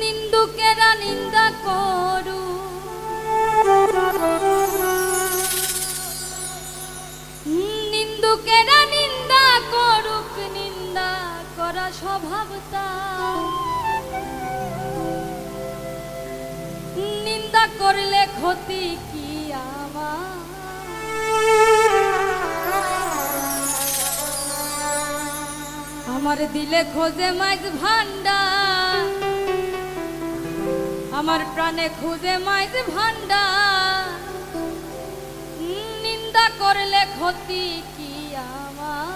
নিন্দুকেরা নিন্দা করু। নিন্দুকেরা নিন্দা করুক, নিন্দা করা স্বভাব তার। নিন্দা করলে ক্ষতি কি আমার? আমার দিলে খোঁজে মাইজ ভান্ডার আমার প্রাণে খুঁজে মাইজ ভান্ডা নিন্দা করলে ক্ষতি কি আমার?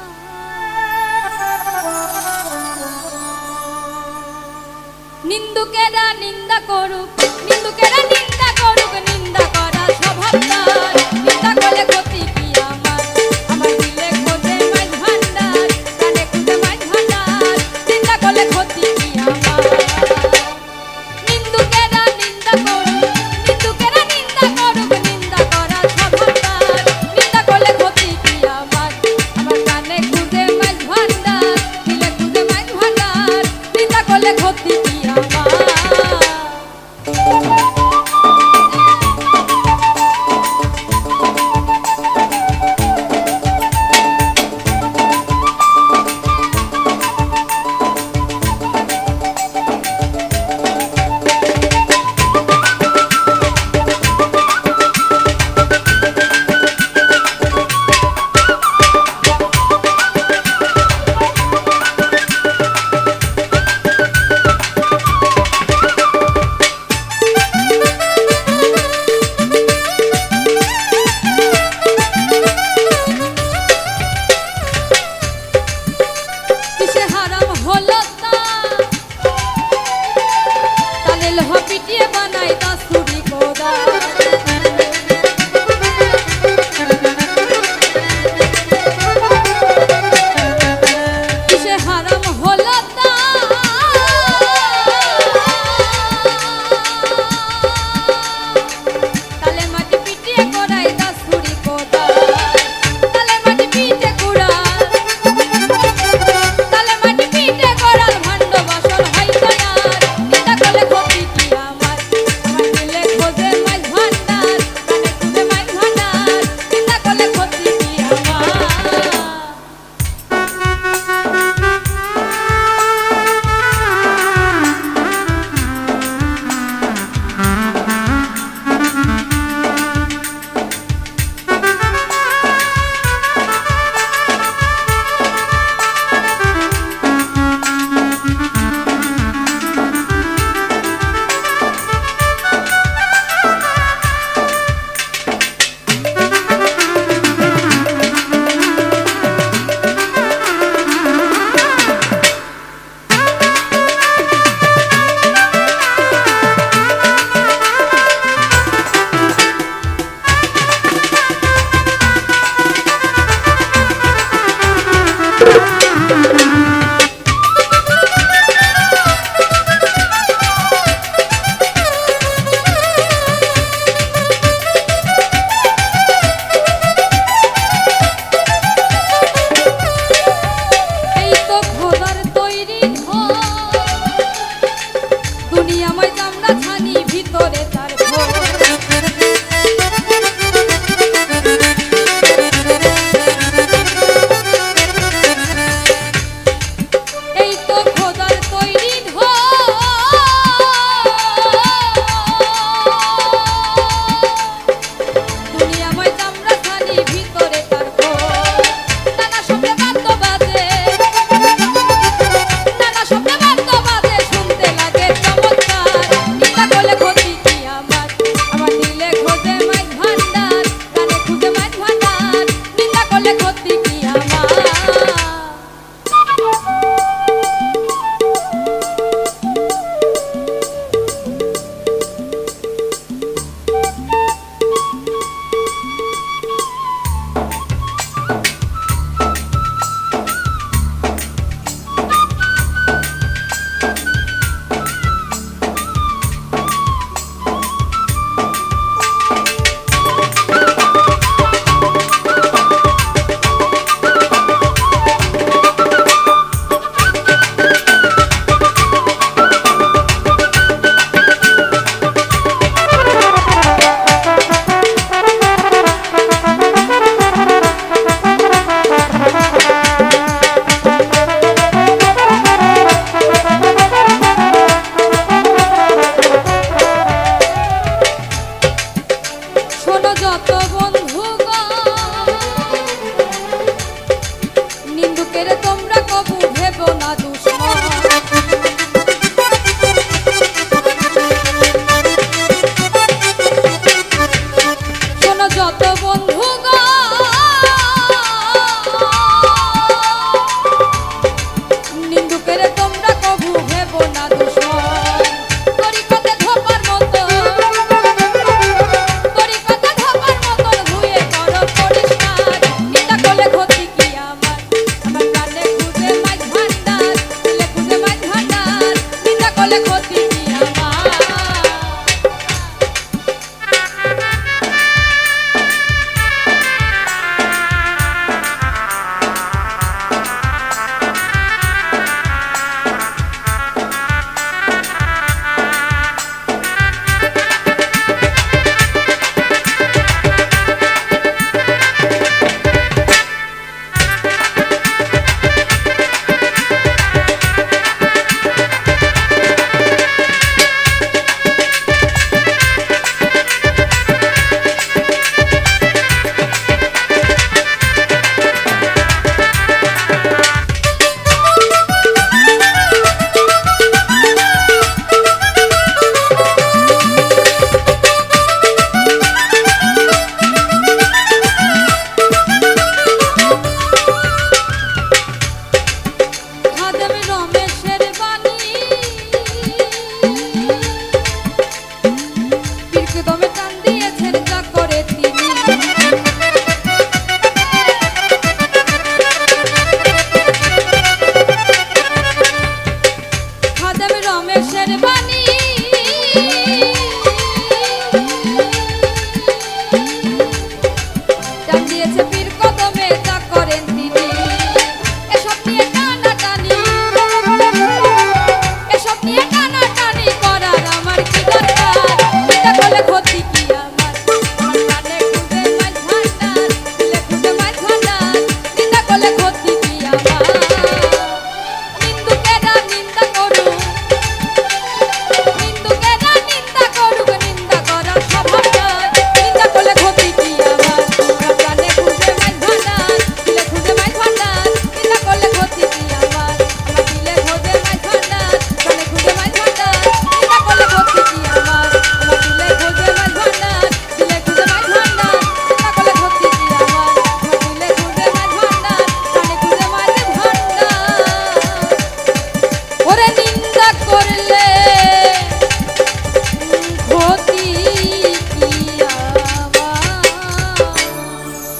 নিন্দুকেরা নিন্দা করুক, নিন্দুকেরা নিন্দা